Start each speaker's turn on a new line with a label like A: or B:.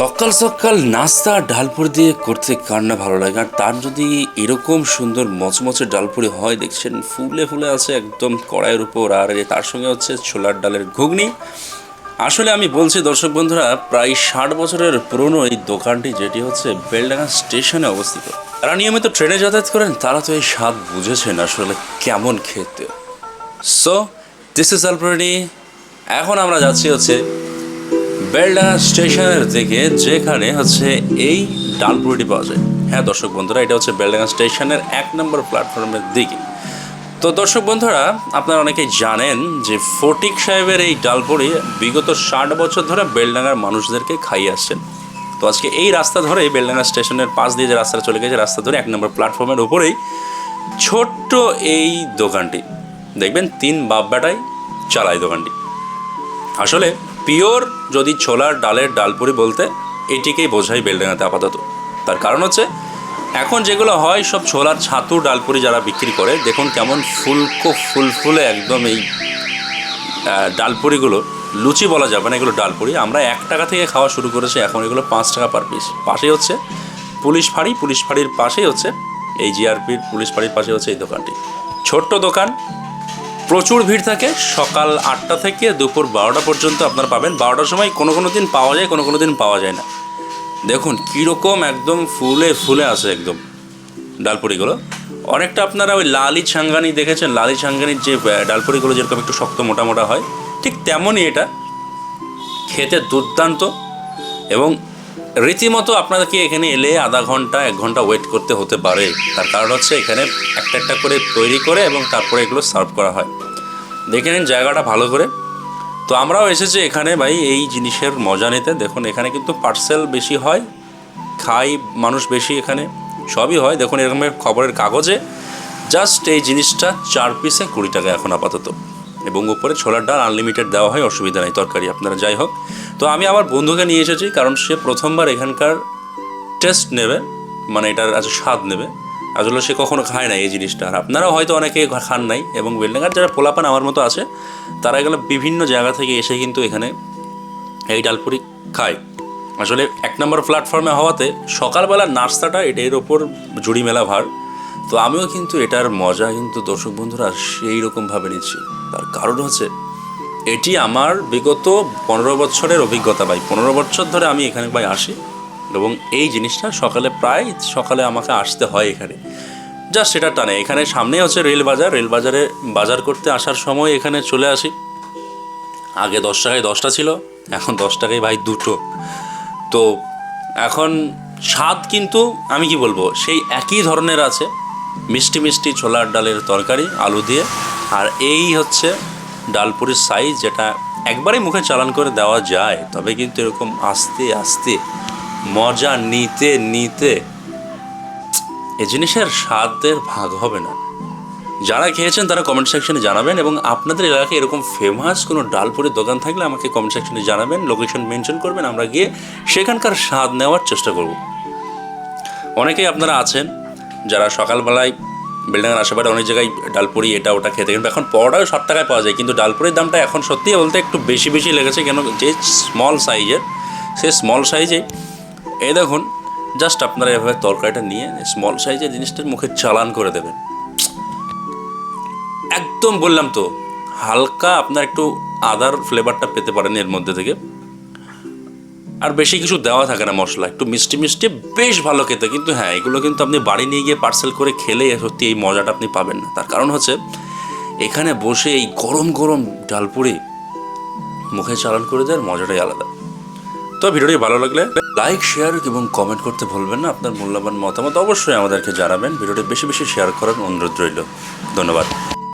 A: সকাল সকাল নাস্তা ডালপুরি দিয়ে করতে কার না ভালো লাগে? আর তার যদি এরকম সুন্দর মচমচে ডালপুরি হয়, দেখছেন ফুলে ফুলে আছে একদম কড়াইয়ের উপর। আর তার সঙ্গে হচ্ছে ছোলার ডালের ঘুগনি। আসলে আমি বলছি, দর্শক বন্ধুরা, প্রায় ষাট বছরের পুরনো এই দোকানটি, যেটি হচ্ছে বেলডাঙ্গা স্টেশনে অবস্থিত। যারা নিয়মিত ট্রেনে যাতায়াত করেন, তারা তো এই স্বাদ বুঝেছেন আসলে কেমন খেতে। সো দিস ইজ আলপ্রেডি এখন আমরা যাচ্ছি হচ্ছে বেলডাঙ্গা স্টেশনের দিকে যেখানে হচ্ছে এই ডালপুরিটি পাওয়া যায়। হ্যাঁ দর্শক বন্ধুরা, এটা হচ্ছে বেলডাঙ্গা স্টেশনের এক নম্বর প্ল্যাটফর্মের দিকে। তো দর্শক বন্ধুরা, আপনারা অনেকেই জানেন যে ফটিক সাহেবের এই ডালপুরি বিগত ষাট বছর ধরে বেলডাঙ্গার মানুষদেরকে খাইয়ে আসছেন। তো আজকে এই রাস্তা ধরে বেলডাঙ্গা স্টেশনের পাশ দিয়ে যে রাস্তাটা চলে গেছে, রাস্তা ধরে এক নম্বর প্ল্যাটফর্মের উপরেই ছোট্ট এই দোকানটি। দেখবেন, তিন বাপ বেটাই চালায় দোকানটি। আসলে পিওর যদি ছোলার ডালের ডালপুরি বলতে এটিকেই বোঝাই বেলডাঙাতে আপাতত। তার কারণ হচ্ছে, এখন যেগুলো হয় সব ছোলার ছাতু ডালপুরি যারা বিক্রি করে, দেখুন কেমন ফুলকো ফুলফুলে একদম এই ডালপুরিগুলো। লুচি বলা যাবে না এগুলো ডালপুরি। আমরা এক টাকা থেকে খাওয়া শুরু করেছি, এখন এগুলো পাঁচ টাকা পার পিস পাশেই হচ্ছে পুলিশ ফাঁড়ি, পুলিশ ফাঁড়ির পাশেই হচ্ছে এই জিআরপির পুলিশ ফাঁড়ির পাশে হচ্ছে এই দোকানটি। ছোট্ট দোকান প্রচুর ভিড় থাকে। সকাল আটটা থেকে দুপুর বারোটা পর্যন্ত আপনারা পাবেন। বারোটার সময় কোনো কোনো দিন পাওয়া যায়, কোনো কোনো দিন পাওয়া যায় না। দেখুন, কীরকম একদম ফুলে ফুলে আসে একদম ডালপুরিগুলো। অনেকটা আপনারা ওই লালি ছাঙ্গানি দেখেছেন? লালি ছাঙ্গানির যে ডালপুরিগুলো যেরকম একটু শক্ত মোটা মোটা হয়, ঠিক তেমনই এটা। খেতে দুর্দান্ত এবং রীতিমতো আপনাদেরকে এখানে এলে আধা ঘণ্টা, এক ঘণ্টা ওয়েট করতে হতে পারে। তার কারণ হচ্ছে এখানে একটা একটা করে তৈরি করে এবং তারপরে এগুলো সার্ভ করা হয়। দেখে নিন জায়গাটা ভালো করে। তো আমরাও এসেছি এখানে ভাই এই জিনিসের মজা নিতে। দেখুন, এখানে কিন্তু পার্সেল বেশি হয়, খাই মানুষ বেশি এখানে, সবই হয়। দেখুন এরকমের খবরের কাগজে। জাস্ট এই জিনিসটা চার পিসে কুড়ি টাকা এখন আপাতত। এবং উপরে ছোলার ডাল আনলিমিটেড দেওয়া হয়, অসুবিধা নেই, তরকারি আপনারা যাই হোক। তো আমি আমার বন্ধুকে নিয়ে এসেছি, কারণ সে প্রথমবার এখানকার টেস্ট নেবে মানে এটার আজ স্বাদ নেবে। আসলে সে কখনো খায় না এই জিনিসটা। আর আপনারাও হয়তো অনেকে খান নাই, এবং বেলডাঙ্গার যারা পোলাপান আমার মতো আছে, তারা এগুলো বিভিন্ন জায়গা থেকে এসে কিন্তু এখানে এই ডালপুরি খায়। আসলে এক নম্বর প্ল্যাটফর্মে হওয়াতে সকালবেলা নাস্তাটা এটার ওপর জুড়ি মেলা ভার। তো আমিও কিন্তু এটার মজা কিন্তু দর্শক বন্ধুরা সেই রকমভাবে নিচ্ছি। তার কারণ হচ্ছে এটি আমার বিগত পনেরো বছরের অভিজ্ঞতা ভাই। পনেরো বছর ধরে আমি এখানে ভাই আসি এবং এই জিনিসটা সকালে প্রায় সকালে আমাকে আসতে হয় এখানে। জাস্ট সেটা টানে। এখানে সামনে হচ্ছে রেল বাজার। রেল বাজারে বাজার করতে আসার সময় এখানে চলে আসি। আগে দশ টাকায় দশটা ছিল, এখন দশ টাকায় ভাই দুটো। তো এখন স্বাদ কিন্তু, আমি কি বলব, সেই একই ধরনের আছে। মিষ্টি মিষ্টি ছোলার ডালের তরকারি, আলু দিয়ে। আর এই হচ্ছে ডালপুরির সাইজ যেটা একবারে মুখে চালান করে দেওয়া যায়, তবে কিন্তু এরকম আস্তে আস্তে মজা নিতে নিতে এ জিনিসের স্বাদের ভাগ হবে না। যারা খেয়েছেন তারা কমেন্ট সেকশনে জানাবেন এবং আপনাদের এলাকায় এরকম ফেমাস কোনো ডালপুরির দোকান থাকলে আমাকে কমেন্ট সেকশনে জানাবেন লোকেশন মেনশন করবেন, আমরা গিয়ে সেখানকার স্বাদ নেওয়ার চেষ্টা করব। অনেকেই আপনারা আছেন যারা সকালবেলায় বিল্ডিংয়ের আশেপাশে অনেক জায়গায় ডালপুরি, এটা, ওটা খেতে। কিন্তু এখন পরোটাও ষাট টাকায় পাওয়া যায়। কিন্তু ডালপুরির দামটা এখন সত্যি বলতে একটু বেশি বেশি লেগেছে। কেন যে স্মল সাইজের সে স্মল সাইজে এই দেখুন জাস্ট আপনারা এভাবে তরকারিটা নিয়ে স্মল সাইজের জিনিসটার মুখে চালান করে দেবেন। একদম বললাম তো, হালকা আপনার একটু আদার ফ্লেভারটা পেতে পারেন এর মধ্যে থেকে। আর বেশি কিছু দেওয়া থাকে না মশলা, একটু মিষ্টি মিষ্টি, বেশ ভালো খেতে। কিন্তু হ্যাঁ এগুলো কিন্তু আপনি বাড়ি নিয়ে গিয়ে পার্সেল করে খেলে সত্যি এই মজাটা আপনি পাবেন না। তার কারণ হচ্ছে, এখানে বসে এই গরম গরম ডালপুরি মুখে চালান করে দেওয়ার মজাটাই আলাদা। তো ভিডিওটি ভালো লাগলে লাইক শেয়ার এবং কমেন্ট করতে ভুলবেন না। আপনার মূল্যবান মতামত অবশ্যই আমাদেরকে জানাবেন। ভিডিওটি বেশি বেশি শেয়ার করার অনুরোধ রইল। ধন্যবাদ।